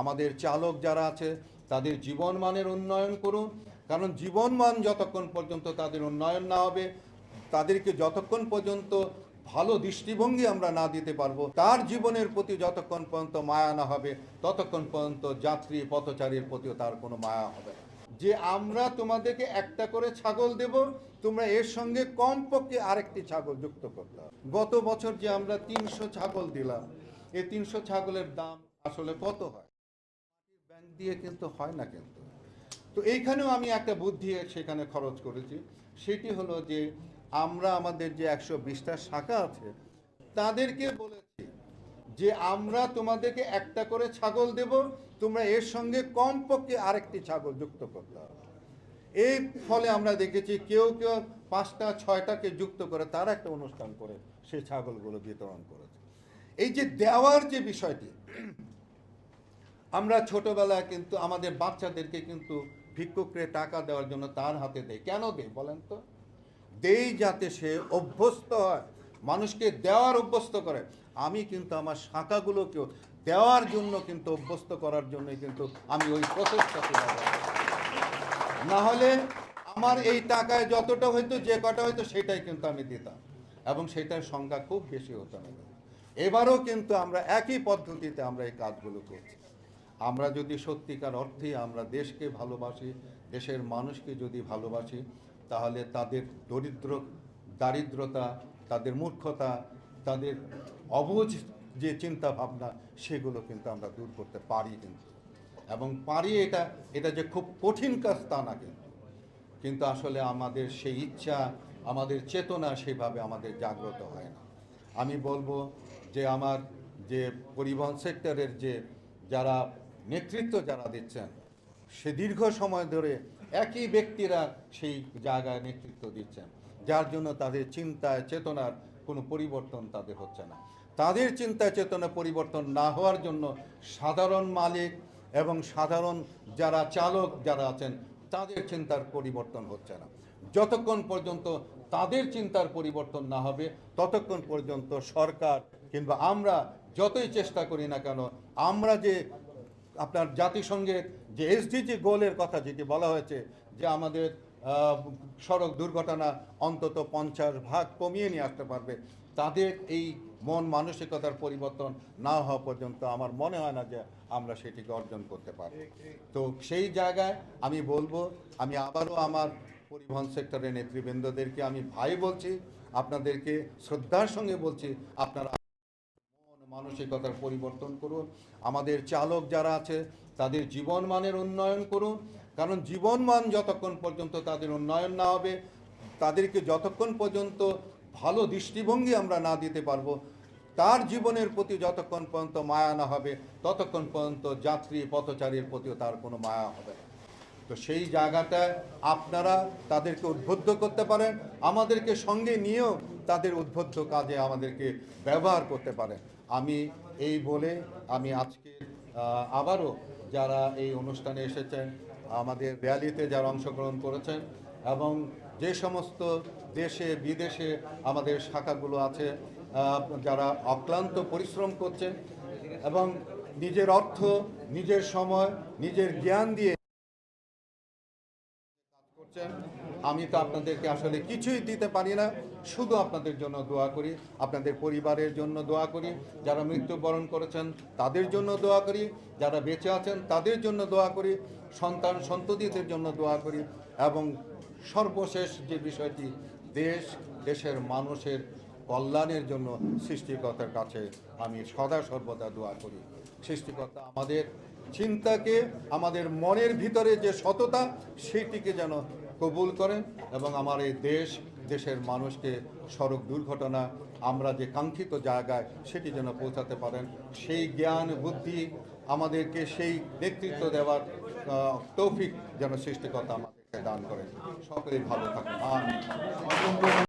আমাদের চালক যারা আছে, তাদের জীবনমানের উন্নয়ন করুন। কারণ জীবনমান যতক্ষণ পর্যন্ত তাদের উন্নয়ন না হবে, তাদেরকে যতক্ষণ পর্যন্ত ভালো দৃষ্টিভঙ্গি আমরা না দিতে পারব, তার জীবনের প্রতি যতক্ষণ পর্যন্ত মায়া না হবে, ততক্ষণ পর্যন্ত যাত্রী, পথচারীর প্রতিও তার কোনো মায়া হবে। যে আমরা তোমাদেরকে একটা করে ছাগল দেব, তোমরা এর সঙ্গে কমপক্ষে আরেকটি ছাগল যুক্ত করতে গত বছর যে আমরা তিনশো ছাগল দিলাম, এই তিনশো ছাগলের দাম আসলে কত হয়? দিয়ে কিন্তু হয় না কিন্তু। তো এইখানেও আমি একটা বুদ্ধি সেখানে খরচ করেছি। সেটি হলো যে আমরা আমাদের যে একশো বিশটা শাখা আছে, তাদেরকে বলেছি যে আমরা তোমাদেরকে একটা করে ছাগল দেব, তোমরা এর সঙ্গে কমপক্ষে আরেকটি ছাগল যুক্ত করতে হবে। এই ফলে আমরা দেখেছি কেউ কেউ পাঁচটা, ছয়টাকে যুক্ত করে তারা একটা অনুষ্ঠান করে সেই ছাগলগুলো বিতরণ করেছে। এই যে দেওয়ার যে বিষয়টি আমরা ছোটবেলায় কিন্তু আমাদের বাচ্চাদেরকে কিন্তু ভিক্ষুকরে টাকা দেওয়ার জন্য তার হাতে দেয়। কেন দেয় বলেন তো? দেই যাতে সে অভ্যস্ত হয়, মানুষকে দেওয়ার অভ্যস্ত করে। আমি কিন্তু আমার শাখাগুলোকেও দেওয়ার জন্য কিন্তু অভ্যস্ত করার জন্যই কিন্তু আমি ওই ব্যবহার না হলে আমার এই টাকায় যতটা হয়তো যে কটা হয়তো সেটাই কিন্তু আমি দিতাম এবং সেটার সংখ্যা খুব বেশি হতো না এবারও কিন্তু আমরা একই পদ্ধতিতে আমরা এই কাজগুলো করছি। আমরা যদি সত্যিকার অর্থে আমরা দেশকে ভালোবাসি, দেশের মানুষকে যদি ভালোবাসি, তাহলে তাদের দরিদ্র, দারিদ্রতা, তাদের মূর্খতা, তাদের অবুঝ যে চিন্তা ভাবনা সেগুলো কিন্তু আমরা দূর করতে পারি কিন্তু। এবং পারি এটা এটা যে খুব কঠিন কাজ তা না কিন্তু। কিন্তু আসলে আমাদের সেই ইচ্ছা, আমাদের চেতনা সেভাবে আমাদের জাগ্রত হয় না। আমি বলব যে আমার যে পরিবহন সেক্টরের যে যারা নেতৃত্ব যারা দিচ্ছেন, সে দীর্ঘ সময় ধরে একই ব্যক্তিরা সেই জায়গায় নেতৃত্ব দিচ্ছেন, যার জন্য তাদের চিন্তায়, চেতনার কোনো পরিবর্তন তাদের হচ্ছে না। তাদের চিন্তা চেতনা পরিবর্তন না হওয়ার জন্য সাধারণ মালিক এবং সাধারণ যারা চালক যারা আছেন, তাদের চিন্তার পরিবর্তন হচ্ছে না। যতক্ষণ পর্যন্ত তাদের চিন্তার পরিবর্তন না হবে, ততক্ষণ পর্যন্ত সরকার কিংবা আমরা যতই চেষ্টা করি না কেন, আমরা যে আপনার জাতিসংঘের যে এসডিজি গোলের কথা যেটি বলা হয়েছে, যে আমাদের সড়ক দুর্ঘটনা অন্তত পঞ্চাশ ভাগ কমিয়ে নিয়ে আসতে পারবে, তাদের এই মন মানসিকতার পরিবর্তন না হওয়া পর্যন্ত আমার মনে হয় না যে আমরা সেটিকে অর্জন করতে পারব। তো সেই জায়গায় আমি বলব, আমি আবারও আমার পরিবহন সেক্টরের নেতৃবৃন্দদেরকে আমি ভাই বলছি, আপনাদেরকে শ্রদ্ধার সঙ্গে বলছি, আপনারা মানসিকতার পরিবর্তন করুন। আমাদের চালক যারা আছে, তাদের জীবনমানের উন্নয়ন করুন। কারণ জীবনমান যতক্ষণ পর্যন্ত তাদের উন্নয়ন না হবে, তাদেরকে যতক্ষণ পর্যন্ত ভালো দৃষ্টিভঙ্গি আমরা না দিতে পারব, তার জীবনের প্রতি যতক্ষণ পর্যন্ত মায়া না হবে, ততক্ষণ পর্যন্ত যাত্রী পথচারীর প্রতিও তার কোনো মায়া হবে না। তো সেই জায়গাটায় আপনারা তাদেরকে উদ্বুদ্ধ করতে পারেন, আমাদেরকে সঙ্গে নিয়েও তাদের উদ্বুদ্ধ কাজে আমাদেরকে ব্যবহার করতে পারেন। আমি এই বলে আমি আজকে আবারও যারা এই অনুষ্ঠানে এসেছেন, আমাদের র্যালিতে যারা অংশগ্রহণ করেছেন এবং যে সমস্ত দেশে, বিদেশে আমাদের শাখাগুলো আছে যারা অক্লান্ত পরিশ্রম করছেন এবং নিজের অর্থ, নিজের সময়, নিজের জ্ঞান দিয়ে করছেন আমি তো আপনাদেরকে আসলে কিছুই দিতে পারি না। শুধু আপনাদের জন্য দোয়া করি, আপনাদের পরিবারের জন্য দোয়া করি, যারা মৃত্যুবরণ করেছেন তাদের জন্য দোয়া করি, যারা বেঁচে আছেন তাদের জন্য দোয়া করি, সন্তান সন্ততিদের জন্য দোয়া করি এবং সর্বশেষ যে বিষয়টি, দেশ, দেশের মানুষের কল্যাণের জন্য সৃষ্টিকর্তার কাছে আমি সদা সর্বদা দোয়া করি। সৃষ্টিকর্তা আমাদের চিন্তাকে, আমাদের মনের ভিতরে যে সততা, সেটিকে যেন কবুল করেন এবং আমার এই দেশ, দেশের মানুষকে সড়ক দুর্ঘটনা, আমরা যে কাঙ্ক্ষিত জায়গায় সেটি যেন পৌঁছাতে পারেন, সেই জ্ঞান, বুদ্ধি আমাদেরকে সেই নেতৃত্ব দেওয়ার তৌফিক যেন সৃষ্টিকর্তা আমাদেরকে দান করেন সকলেই ভালো থাকুন।